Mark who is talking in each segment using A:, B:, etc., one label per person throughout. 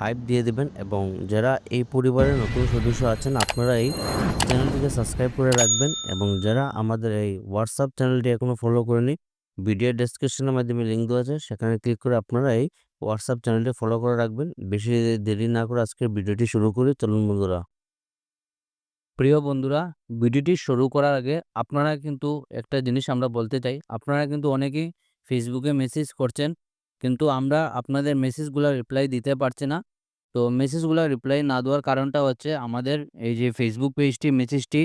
A: Hype দিয়ে দেবেন এবং যারা এই পরিবারের নতুন সদস্য আছেন, আপনারা এই চ্যানেলটিকে সাবস্ক্রাইব করে রাখবেন এবং যারা আমাদের এই হোয়াটসঅ্যাপ চ্যানেলটি এখনও ফলো করেনি ভিডিও ডেসক্রিপশনের মাধ্যমে লিঙ্ক দেওয়া আছে, সেখানে ক্লিক করে আপনারা এই হোয়াটসঅ্যাপ চ্যানেলটি ফলো করে রাখবেন। বেশি দেরি না করে আজকের ভিডিওটি শুরু করি, চলুন বন্ধুরা।
B: প্রিয় বন্ধুরা ভিডিওটি শুরু করার আগে আপনারা কিন্তু একটা জিনিস আমরা বলতে চাই, আপনারা কিন্তু অনেকেই ফেসবুকে মেসেজ করছেন, কিন্তু আমরা আপনাদের মেসেজগুলো রিপ্লাই দিতে পারছি না। তো মেসেজগুলো রিপ্লাই না দেওয়ার কারণটা হচ্ছে আমাদের এই যে ফেসবুক পেজটি মেসেজটি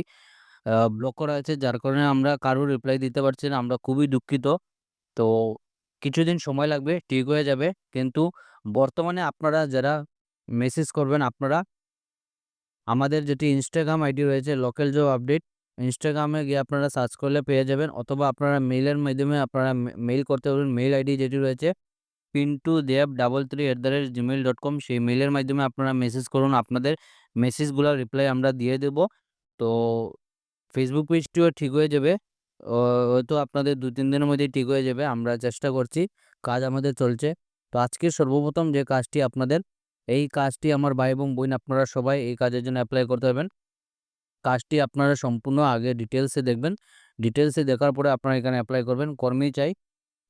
B: ব্লক করা আছে যার কারণে আমরা কারোর রিপ্লাই দিতে পারছি না, আমরা খুবই দুঃখিত। তো কিছুদিন সময় লাগবে, ঠিক হয়ে যাবে। কিন্তু বর্তমানে আপনারা যারা মেসেজ করবেন, আপনারা আমাদের যেটি ইনস্টাগ্রাম আইডি রয়েছে লোকাল জব আপডেট ইনস্টাগ্রামে গিয়ে আপনারা সার্চ করলে পেয়ে যাবেন। অথবা আপনারা মেইলের মাধ্যমে আপনারা মেইল করতে পারবেন। মেইল আইডি যেটি রয়েছে Pintu Deb double three at the rate Gmail dot com সেই মেইলের মাধ্যমে আপনারা মেসেজ করুন। আপনাদের মেসেজগুলোর রিপ্লাই আমরা দিয়ে দেব। তো ফেসবুক পেজটিও ঠিক হয়ে যাবে। হয়তো আপনাদের দু তিন দিনের মধ্যেই ঠিক হয়ে যাবে, আমরা চেষ্টা করছি। কাজ আমাদের চলছে। তো আজকে সর্বপ্রথম যে কাজটি আপনাদের, এই কাজটি আমার ভাই এবং বোন, আপনারা সবাই এই কাজের জন্য অ্যাপ্লাই করতে পারবেন। কাজটি আপনারা সম্পূর্ণ আগে ডিটেলসে দেখবেন। ডিটেলসে দেখার পরে আপনারা এখানে অ্যাপ্লাই করবেন। কর্মী চাই।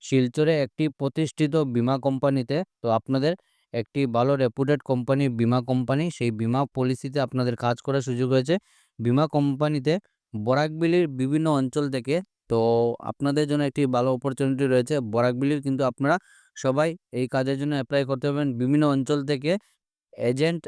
B: শিলচরে একটি প্রতিষ্ঠিত বিমা কোম্পানিতে, তো আপনাদের একটি ভালো রেপুটেড কোম্পানি বিমা কোম্পানি, সেই বিমা পলিসিতে আপনাদের কাজ করার সুযোগ হয়েছে। বিমা কোম্পানিতে বরাকবিলির বিভিন্ন অঞ্চল থেকে, তো আপনাদের জন্য একটি ভালো অপরচুনিটি রয়েছে। বরাকবিলির কিন্তু আপনারা সবাই এই কাজের জন্য অ্যাপ্লাই করতে পারবেন। বিভিন্ন অঞ্চল থেকে এজেন্ট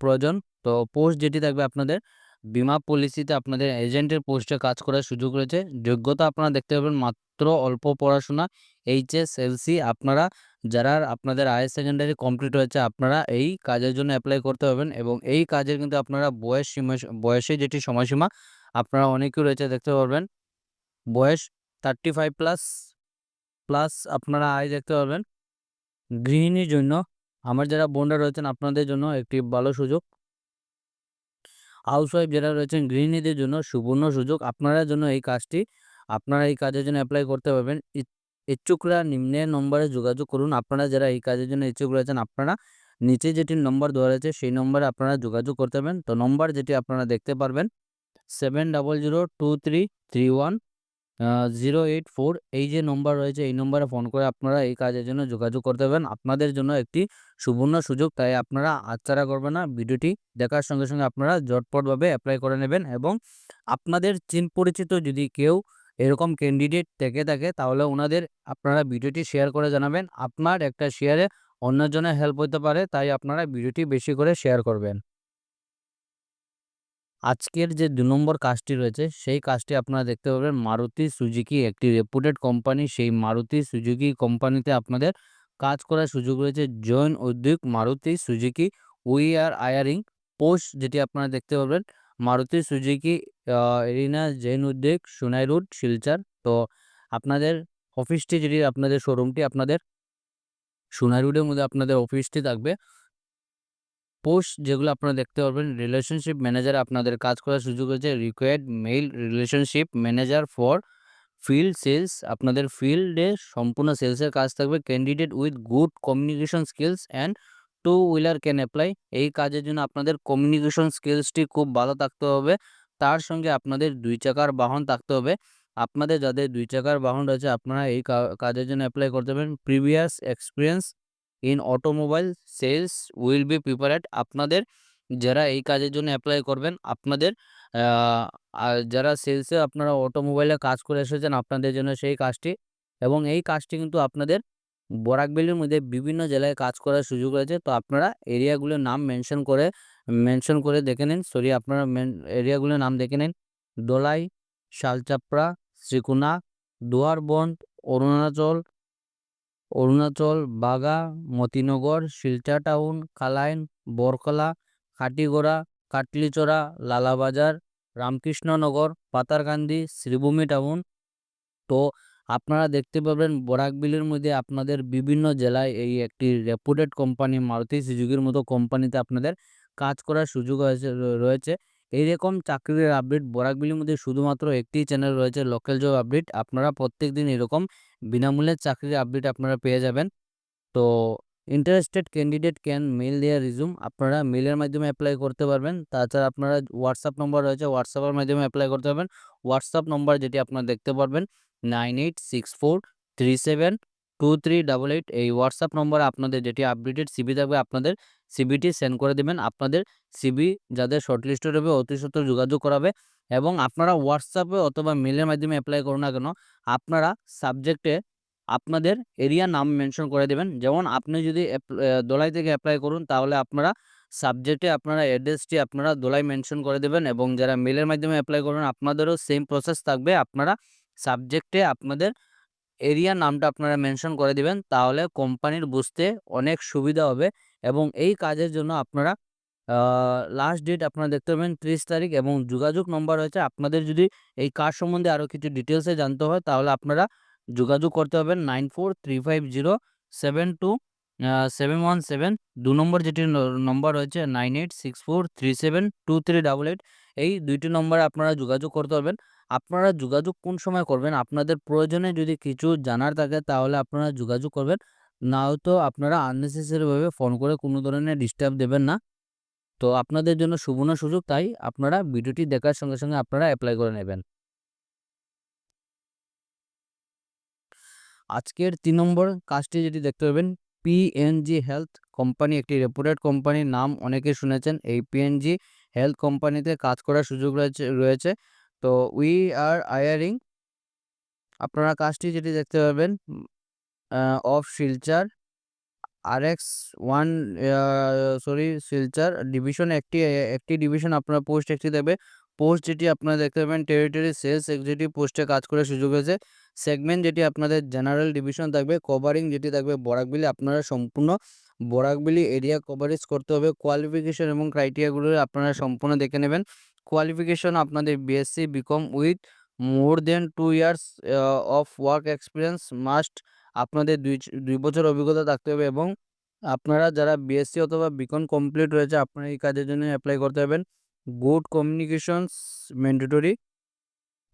B: প্রয়োজন, তো পোস্ট যেটি থাকবে আপনাদের বিমা পলিসিতে আপনাদের এজেন্টের পোস্টে কাজ করার সুযোগ রয়েছে। যোগ্যতা আপনারা দেখতে পাবেন মাত্র অল্প পড়াশোনা, এইচএস, এলসি। আপনারা যারা আপনাদের আইএস সেকেন্ডারি কমপ্লিট হয়েছে, আপনারা এই কাজের জন্য অ্যাপ্লাই করতে পারবেন এবং এই কাজের কিন্তু আপনারা বয়স সীমা বয়সে যেটি সময়সীমা, আপনারা অনেকেই রয়েছে দেখতে পারবেন। বয়স থার্টি ফাইভ প্লাস প্লাস আপনারা আয় দেখতে পারবেন। গৃহিণীর জন্য, আমার যারা বোনরা রয়েছেন, আপনাদের জন্য একটি ভালো সুযোগ। হাউসওয়াইফ যারা রয়েছেন, গৃহিণীদের জন্য সুবর্ণ সুযোগ। আপনারা জন্য এই কাজটি, আপনারা এই কাজের জন্য অ্যাপ্লাই করতে পারবেন। ইচ্ছুকরা নিম্নের নম্বরে যোগাযোগ করুন। আপনারা যারা এই কাজের জন্য ইচ্ছুক রয়েছেন, আপনারা নিচে যেটি নম্বর দেওয়া রয়েছে, সেই নম্বরে আপনারা যোগাযোগ করতে পারবেন। তো নম্বর যেটি আপনারা দেখতে পারবেন seven double zero two three three one zero eight four এই যে নম্বর রয়েছে, এই নম্বরে ফোন করে আপনারা এই কাজের জন্য যোগাযোগ করতে পারবেন। আপনাদের জন্য একটি সুবর্ণ সুযোগ, তাই আপনারা আচ্ছাড়া করবেন না। ভিডিওটি দেখার সঙ্গে সঙ্গে আপনারা জটপটভাবে অ্যাপ্লাই করে নেবেন এবং আপনাদের চিন পরিচিত যদি কেউ এরকম ক্যান্ডিডেট থেকে থাকে, তাহলে ওনাদের আপনারা ভিডিওটি শেয়ার করে জানাবেন। আপনার একটা শেয়ারে অন্যজনের হেল্প হতে পারে, তাই আপনারা ভিডিওটি বেশি করে শেয়ার করবেন। আজকের যে দু নম্বর কাজটি রয়েছে, সেই কাজটি আপনারা দেখতে পাবেন মারুতি সুজুকি একটি রেপুটেড কোম্পানি সেই মারুতি সুজুকি কোম্পানিতে আপনাদের কাজ করার সুযোগ রয়েছে। Join Udyog Maruti Suzuki we are hiring post যেটি আপনারা দেখতে পাবেন। মারুতি সুজুকি এরিনা জৈন উদ্যোগ, সোনাই রোড শিলচার। তো আপনাদের অফিসটি যেটি আপনাদের শোরুমটি আপনাদের সোনাই রোডের মধ্যে আপনাদের অফিসটি থাকবে। পোস্ট যেগুলো আপনারা দেখতে পারবেন রিলেশনশিপ ম্যানেজার আপনাদের কাজ করার সুযোগ হয়েছে required male relationship manager for field sales আপনাদের ফিল্ডে সম্পূর্ণ সেলসের কাজ থাকবে। Candidate with good communication skills and two wheeler can apply এই কাজের জন্য আপনাদের কমিউনিকেশন স্কিলসটি খুব ভালো থাকতে হবে। তার সঙ্গে আপনাদের দুই চাকার বাহন থাকতে হবে। আপনাদের যাদের দুই চাকার বাহন রয়েছে, আপনারা এই কাজের জন্য অ্যাপ্লাই করতে পারেন previous experience in automobile sales will be prepared আপনাদের যারা এই কাজের জন্য অ্যাপ্লাই করবেন, আপনাদের যারা সেলসে আপনারা অটোমোবাইলে কাজ করে এসেছেন, আপনাদের জন্য সেই কাজটি। এবং এই কাজটি কিন্তু আপনাদের বরাকবেলির মধ্যে বিভিন্ন জেলায় কাজ করার সুযোগ রয়েছে। তো আপনারা এরিয়াগুলোর নাম মেনশন করে মেনশন করে দেখে নিন। সরি আপনারা এরিয়াগুলোর নাম দেখে নিন। Dolai, Salchapra, Srikuna, Dwarbond, Arunachal Arunachal, Baga, Motinagar, Silchar town Kalain Borkhola Katigorah Katlicherra, Lalabazar, Ramkrishnanagar, Patharkandi, Sribhumi town. তো আপনারা দেখতে পাবেন বরাকবিলির মধ্যে আপনাদের বিভিন্ন জেলায় এই একটি রেপুটেড কোম্পানি, মারুতি সুজুকির মতো কোম্পানিতে আপনাদের কাজ করার সুযোগ হয়েছে রয়েছে। এইরকম চাকরির আপডেট বরাকবিলির মধ্যে শুধুমাত্র একটি চ্যানেল রয়েছে, লোকাল জব আপডেট। আপনারা প্রত্যেকদিন এরকম বিনামূল্যে চাকরির আপডেট আপনারা পেয়ে যাবেন। তো interested candidate can mail their resume আপনারা মেলের মাধ্যমে অ্যাপ্লাই করতে পারবেন। তাছাড়া আপনারা হোয়াটসঅ্যাপ নম্বর রয়েছে হোয়াটসঅ্যাপের মাধ্যমে অ্যাপ্লাই করতে পারবেন। হোয়াটসঅ্যাপ নম্বর যেটি আপনারা দেখতে পারবেন nine eight six four three seven two three double eight এই হোয়াটসঅ্যাপ নম্বরে আপনাদের যেটি আপডেটেড সিবি থাকবে, আপনাদের সিবিটি সেন্ড করে দেবেন। আপনাদের সিবি যাদের শর্টলিস্টেড হবে অতি সত্ত্বর যোগাযোগ করাবে। এবং আপনারা হোয়াটসঅ্যাপে অথবা মেলের মাধ্যমে অ্যাপ্লাই করুন না কেন, আপনারা সাবজেক্টে আপনাদের এরিয়া নাম মেনশন করে দেবেন। যেমন আপনি যদি দোলাই থেকে অ্যাপ্লাই করুন, তাহলে আপনারা সাবজেক্টে আপনারা অ্যাড্রেসটি আপনারা দোলাই মেনশন করে দেবেন এবং যারা মেলের মাধ্যমে অ্যাপ্লাই করবেন, আপনাদেরও সেম প্রসেস থাকবে। আপনারা সাবজেক্টে আপনাদের এরিয়া নামটা আপনারা মেনশন করে দিবেন, তাহলে কোম্পানির বুঝতে অনেক সুবিধা হবে এবং এই কাজের জন্য আপনারা লাস্ট ডেট আপনারা দেখতে পাবেন ত্রিশ তারিখ এবং যোগাযোগ নম্বর হচ্ছে আপনাদের যদি এই কাজ সম্বন্ধে আরও কিছু ডিটেলসে জানতে হয়, তাহলে আপনারা যোগাযোগ করতে হবেন nine four three five zero seven two seven one seven দু নম্বর যেটি নম্বর রয়েছে nine eight six four three seven two three double eight এই দুইটি নম্বরে আপনারা যোগাযোগ করতে পারবেন। আপনারা যোগাযোগ কোন সময় করবেন? আপনাদের প্রয়োজনে যদি কিছু জানার থাকে, তাহলে আপনারা যোগাযোগ করবেন। নয়তো আপনারা আননেসেসারিভাবে ফোন করে কোনো ধরনের ডিস্টার্ব দেবেন না। তো আপনাদের জন্য সুবর্ণ সুযোগ তাই আপনারা ভিডিওটি দেখার সঙ্গে সঙ্গে আপনারা অ্যাপ্লাই করে নেবেন। আজকের তিন নম্বর কাজটি যেটি দেখতে পাবেন পিএনজি হেলথ কোম্পানি একটি রেপুটেড কোম্পানির নাম অনেকে শুনেছেন। এই পিএনজি হেলথ কোম্পানিতে কাজ করার সুযোগ রয়েছে রয়েছে। তো উই আর আয়ারিং আপনারা কাজটি যেটি দেখতে পাবেন of Silchar R X one sorry Silchar division একটি একটি ডিভিশন আপনার পোস্ট একটি দেবে। পোস্ট যেটি আপনারা দেখতে পাবেন, টেরিটরি সেলস এক্সিকিউটিভ পোস্টে কাজ করার সুযোগ হয়েছে। সেগমেন্ট যেটি আপনাদের জেনারেল ডিভিশন থাকবে, কভারিং যেটি থাকবে বরাকবিলি আপনারা সম্পূর্ণ বরাকবিলি এরিয়া কভারেজ করতে হবে। কোয়ালিফিকেশন এবং ক্রাইটেরিয়াগুলো আপনারা সম্পূর্ণ দেখে নেবেন। কোয়ালিফিকেশন আপনাদের BSc, BCom with more than two years of work experience, must আপনাদের দুই দুই বছর অভিজ্ঞতা থাকতে হবে এবং আপনারা যারা বিএসসি অথবা বিকম কমপ্লিট রয়েছে, আপনারা এই কাজের জন্য অ্যাপ্লাই করতে পারবেন। গুড কমিউনিকেশনস ম্যান্ডেটরি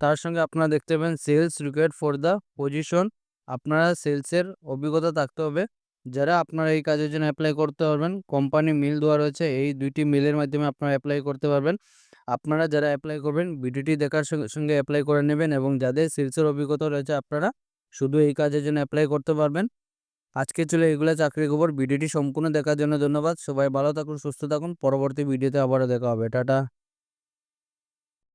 B: তার সঙ্গে আপনারা দেখতে পাবেন sales required for the position আপনারা সেলসের অভিজ্ঞতা থাকতে হবে। যারা আপনারা এই কাজের জন্য অ্যাপ্লাই করতে পারবেন কোম্পানি মিল দেওয়া রয়েছে, এই দুইটি মিলের মাধ্যমে আপনারা অ্যাপ্লাই করতে পারবেন। আপনারা যারা অ্যাপ্লাই করবেন ভিডিওটি দেখার সঙ্গে সঙ্গে অ্যাপ্লাই করে নেবেন এবং যাদের সেলসের অভিজ্ঞতা রয়েছে, আপনারা শুধু এই কাজের জন্য অ্যাপ্লাই করতে পারবেন। আজকে চলে এগুলো চাকরি খবর, ভিডিওটি সম্পূর্ণ দেখার জন্য ধন্যবাদ। সবাই ভালো থাকুন, সুস্থ থাকুন। পরবর্তী ভিডিওতে আবারও দেখা হবে। টাটা।